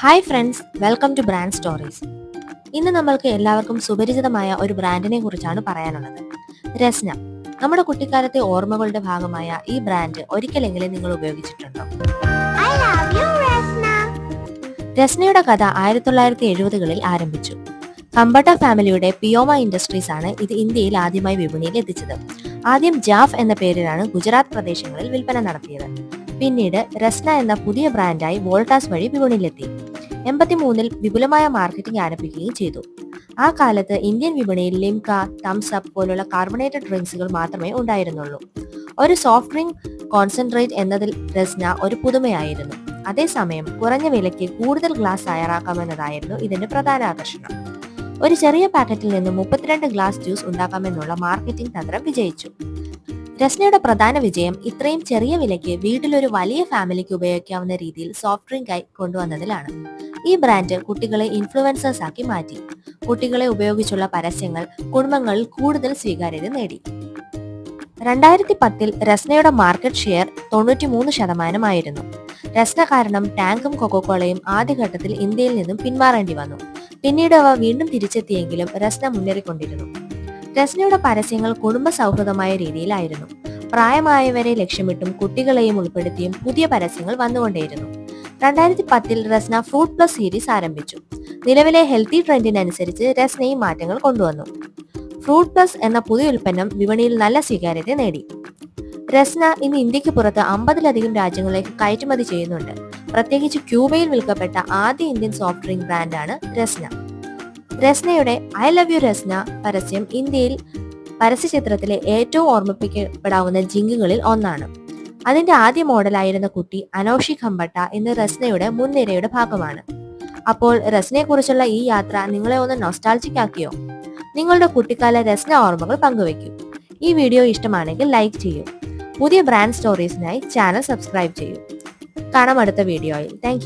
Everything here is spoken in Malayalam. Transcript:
Hi friends welcome to brand stories ഇന്ന് നമ്മൾക്ക് എല്ലാവർക്കും സുപരിചിതമായ ഒരു ബ്രാൻഡിനെ കുറിച്ചാണ് പറയാനുള്ളത്. രസ്ന നമ്മുടെ കുട്ടിക്കാലത്തെ ഓർമ്മകളുടെ ഭാഗമായ ഈ ബ്രാൻഡ് ഒരിക്കലെങ്കിലും നിങ്ങൾ ഉപയോഗിച്ചിട്ടുണ്ടോ. രസ്നയുടെ കഥ ആയിരത്തി തൊള്ളായിരത്തി എഴുപതുകളിൽ ആരംഭിച്ചു. കമ്പട്ട ഫാമിലിയുടെ പിയോമ ഇൻഡസ്ട്രീസ് ആണ് ഇത് ഇന്ത്യയിൽ ആദ്യമായി വിപണിയിൽ എത്തിച്ചത്. ആദ്യം ജാഫ് എന്ന പേരിലാണ് ഗുജറാത്ത് പ്രദേശങ്ങളിൽ വിൽപ്പന നടത്തിയത്. പിന്നീട് രസ്ന എന്ന പുതിയ ബ്രാൻഡായി വോൾട്ടാസ് വഴി വിപണിയിലെത്തി. എൺപത്തിമൂന്നിൽ വിപുലമായ മാർക്കറ്റിംഗ് ആരംഭിക്കുകയും ചെയ്തു. ആ കാലത്ത് ഇന്ത്യൻ വിപണിയിൽ ലിംക തംസ് അപ്പ് പോലുള്ള കാർബണേറ്റഡ് ഡ്രിങ്ക്സുകൾ മാത്രമേ ഉണ്ടായിരുന്നുള്ളൂ. ഒരു സോഫ്റ്റ് ഡ്രിങ്ക് കോൺസെൻട്രേറ്റ് എന്നതിൽ രസ്ന ഒരു പുതുമയായിരുന്നു. അതേസമയം കുറഞ്ഞ വിലയ്ക്ക് കൂടുതൽ ഗ്ലാസ് തയ്യാറാക്കാമെന്നതായിരുന്നു ഇതിന്റെ പ്രധാന ആകർഷണം. ഒരു ചെറിയ പാക്കറ്റിൽ നിന്ന് മുപ്പത്തിരണ്ട് ഗ്ലാസ് ജ്യൂസ് ഉണ്ടാക്കാമെന്നുള്ള മാർക്കറ്റിംഗ് തന്ത്രം വിജയിച്ചു. രസ്നയുടെ പ്രധാന വിജയം ഇത്രയും ചെറിയ വിലയ്ക്ക് വീട്ടിലൊരു വലിയ ഫാമിലിക്ക് ഉപയോഗിക്കാവുന്ന രീതിയിൽ സോഫ്റ്റ് ഡ്രിങ്ക് ആയി കൊണ്ടുവന്നതിലാണ്. ഈ ബ്രാൻഡ് കുട്ടികളെ ഇൻഫ്ലുവൻസേഴ്സ് ആക്കി മാറ്റി. കുട്ടികളെ ഉപയോഗിച്ചുള്ള പരസ്യങ്ങൾ കുടുംബങ്ങളിൽ കൂടുതൽ സ്വീകാര്യത നേടി. രണ്ടായിരത്തി പത്തിൽ രസ്നയുടെ മാർക്കറ്റ് ഷെയർ തൊണ്ണൂറ്റിമൂന്ന് ശതമാനമായിരുന്നു. രസ്ന കാരണം ടാങ്കും കൊക്കോക്കോളയും ആദ്യഘട്ടത്തിൽ ഇന്ത്യയിൽ നിന്നും പിന്മാറേണ്ടി വന്നു. പിന്നീട് അവ വീണ്ടും തിരിച്ചെത്തിയെങ്കിലും രസ്ന മുന്നേറിക്കൊണ്ടിരുന്നു. രസ്നയുടെ പരസ്യങ്ങൾ കുടുംബ സൗഹൃദമായ രീതിയിലായിരുന്നു. പ്രായമായവരെ ലക്ഷ്യമിട്ടും കുട്ടികളെയും ഉൾപ്പെടുത്തിയും പുതിയ പരസ്യങ്ങൾ വന്നുകൊണ്ടേയിരുന്നു. രണ്ടായിരത്തി പത്തിൽ രസ്ന ഫുഡ് പ്ലസ് സീരീസ് ആരംഭിച്ചു. നിലവിലെ ഹെൽത്തി ട്രെൻഡിനനുസരിച്ച് രസ്നയും മാറ്റങ്ങൾ കൊണ്ടുവന്നു. ഫ്രൂട്ട് പ്ലസ് എന്ന പുതിയ ഉൽപ്പന്നം വിപണിയിൽ നല്ല സ്വീകാര്യത നേടി. രസ്ന ഇന്ന് ഇന്ത്യയ്ക്ക് പുറത്ത് അമ്പതിലധികം രാജ്യങ്ങളിലേക്ക് കയറ്റുമതി ചെയ്യുന്നുണ്ട്. പ്രത്യേകിച്ച് ക്യൂബയിൽ വിൽക്കപ്പെട്ട ആദ്യ ഇന്ത്യൻ സോഫ്റ്റ് ഡ്രിങ്ക് ബ്രാൻഡാണ് രസ്ന. രസ്നയുടെ ഐ ലവ് യു രസ്ന പരസ്യം ഇന്ത്യയിൽ പരസ്യചിത്രത്തിലെ ഏറ്റവും ഓർമ്മിപ്പിക്കപ്പെടാവുന്ന ജിങ്കുകളിൽ ഒന്നാണ്. അതിന്റെ ആദ്യ മോഡലായിരുന്ന കുട്ടി അനോഷി ഖമ്പട്ട ഇന്ന് രസ്നയുടെ മുൻനിരയുടെ ഭാഗമാണ്. അപ്പോൾ രസ്നയെ കുറിച്ചുള്ള ഈ യാത്ര നിങ്ങളെ ഒന്ന് നോസ്റ്റാൾജിക് ആക്കിയോ? നിങ്ങളുടെ കുട്ടിക്കാല രസ്ന ഓർമ്മകൾ പങ്കുവെക്കൂ ഈ വീഡിയോ ഇഷ്ടമാണെങ്കിൽ ലൈക്ക് ചെയ്യൂ. പുതിയ ബ്രാൻഡ് സ്റ്റോറീസിനായി ചാനൽ സബ്സ്ക്രൈബ് ചെയ്യൂ. കാണാം അടുത്ത വീഡിയോയിൽ. താങ്ക്